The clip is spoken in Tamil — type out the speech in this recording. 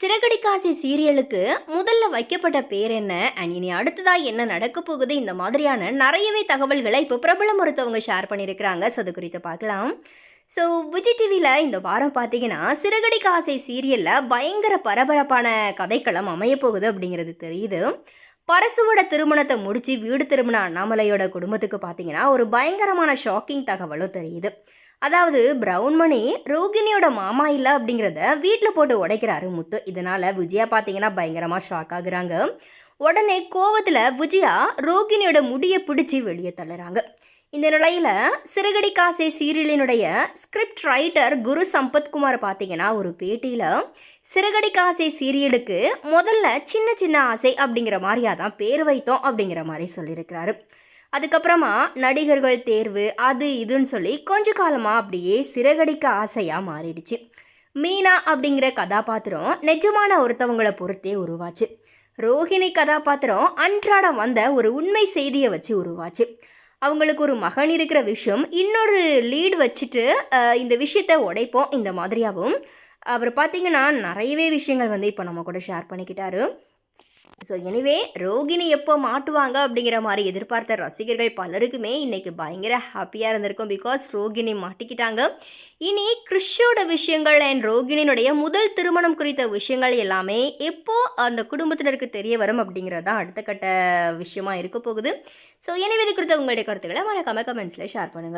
சிறகடிக்காசி சீரியலுக்கு முதல்ல வைக்கப்பட்ட பேர் என்ன? அண்ட் இனி அடுத்ததா என்ன நடக்க போகுது? இந்த மாதிரியான நிறையவே தகவல்களை இப்போ பிரபலம் ஒருத்தவங்க ஷேர் பண்ணியிருக்கிறாங்க. ஸோ அது குறித்து பார்க்கலாம். ஸோ விஜய் டிவியில் இந்த வாரம் பார்த்தீங்கன்னா சிறகடி காசை சீரியலில் பயங்கர பரபரப்பான கதைக்களம் அமையப்போகுது அப்படிங்கிறது தெரியுது. பரசுவோட திருமணத்தை முடிச்சு வீடு திரும்பின அண்ணாமலையோட குடும்பத்துக்கு பார்த்தீங்கன்னா ஒரு பயங்கரமான ஷாக்கிங் தகவலும் தெரியுது. அதாவது பிரவுன்மணி ரோகிணியோட மாமா இல்லை அப்படிங்கிறத வீட்டில் போட்டு உடைக்கிறாரு முத்து. இதனால் விஜயா பார்த்தீங்கன்னா பயங்கரமாக ஷாக் ஆகுறாங்க. உடனே கோவத்தில் விஜயா ரோகிணியோட முடியை பிடிச்சி வெளியே தள்ளுறாங்க. இந்த நிலையில் சிறுகடி காசே சீரியலினுடைய ஸ்கிரிப்ட் ரைட்டர் குரு சம்பத்குமார் பார்த்தீங்கன்னா ஒரு பேட்டியில் சிறுகடி காசை சீரியலுக்கு முதல்ல சின்ன சின்ன ஆசை அப்படிங்கிற மாதிரியாக தான் பேர் வைத்தோம் அப்படிங்கிற மாதிரி சொல்லியிருக்கிறாரு. அதுக்கப்புறமா நடிகர்கள் தேர்வு அது இதுன்னு சொல்லி கொஞ்ச காலமாக அப்படியே சிறகடிக்க ஆசையாக மாறிடுச்சு. மீனா அப்படிங்கிற கதாபாத்திரம் நிஜமான ஒருத்தவங்களை பொறுத்தே உருவாச்சு. ரோஹிணி கதாபாத்திரம் அன்றாடம் வந்த ஒரு உண்மை செய்தியை வச்சு உருவாச்சு. அவங்களுக்கு ஒரு மகன் இருக்கிற விஷயம் இன்னொரு லீட் வச்சுட்டு இந்த விஷயத்தை உடைப்போம் இந்த மாதிரியாகவும் அவர் பார்த்தீங்கன்னா நிறையவே விஷயங்கள் வந்து இப்போ நம்ம கூட ஷேர் பண்ணிக்கிட்டாரு. ஸோ எனிவே ரோகிணி எப்போ மாட்டுவாங்க அப்படிங்கிற மாதிரி எதிர்பார்த்த ரசிகர்கள் பலருக்குமே இன்னைக்கு பயங்கர ஹாப்பியாக இருந்திருக்கும். பிகாஸ் ரோகிணி மாட்டிக்கிட்டாங்க. இனி கிறிஷோட விஷயங்கள் அண்ட் ரோகிணியினுடைய முதல் திருமணம் குறித்த விஷயங்கள் எல்லாமே எப்போ அந்த குடும்பத்தினருக்கு தெரிய வரும் அப்படிங்கிறது தான் அடுத்த கட்ட விஷயமா இருக்க போகுது. ஸோ எனவே இது குறித்த உங்களுடைய கருத்துக்களை மறக்காம கமெண்ட்ஸில் ஷேர் பண்ணுங்கள்